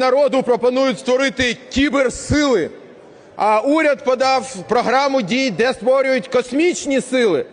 народу пропонують створити кіберсили, а уряд подав програму дій, де створюють космічні сили.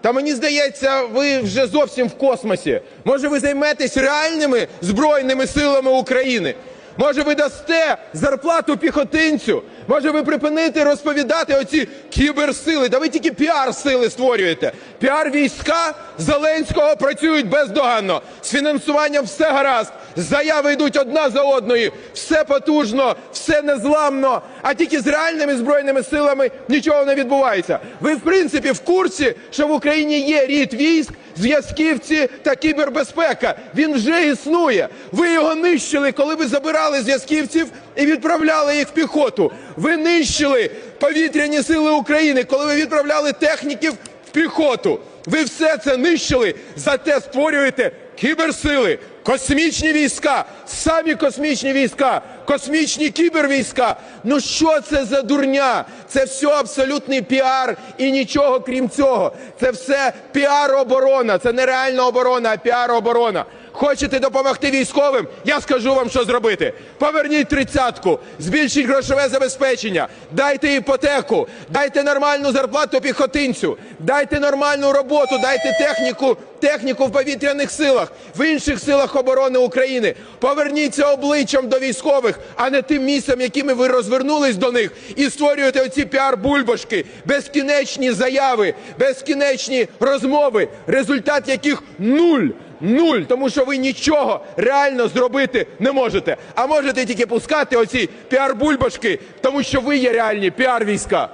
Та мені здається, ви вже зовсім в космосі. Може, ви займетесь реальними збройними силами України? Може, ви дасте зарплату піхотинцю? Може, ви припините розповідати оці кіберсили? Да ви тільки піар-сили створюєте. Піар-війська Зеленського працюють бездоганно. З фінансуванням все гаразд. Заяви йдуть одна за одною. Все потужно, все незламно. А тільки з реальними збройними силами нічого не відбувається. Ви, в принципі, в курсі, що в Україні є рід військ, зв'язківці та кібербезпека. Він вже існує. Ви його нищили, коли ви забирали зв'язківців і відправляли їх в піхоту. Ви нищили повітряні сили України, коли ви відправляли техніків в піхоту. Ви все це нищили, зате створюєте кіберсили, космічні війська, самі космічні війська, космічні кібервійська. Ну що це за дурня? Це все абсолютний піар і нічого крім цього. Це все піар-оборона. Це не реальна оборона, а піар-оборона. Хочете допомогти військовим? Я скажу вам, що зробити. Поверніть тридцятку, збільшіть грошове забезпечення, дайте іпотеку, дайте нормальну зарплату піхотинцю, дайте нормальну роботу, дайте техніку, техніку в повітряних силах, в інших силах оборони України. Поверніться обличчям до військових, а не тим місцем, якими ви розвернулись до них і створюєте оці піар-бульбашки, безкінечні заяви, безкінечні розмови, результат яких нуль. Нуль, тому що ви нічого реально зробити не можете. А можете тільки пускати оці піар-бульбашки, тому що ви є реальні піар-війська.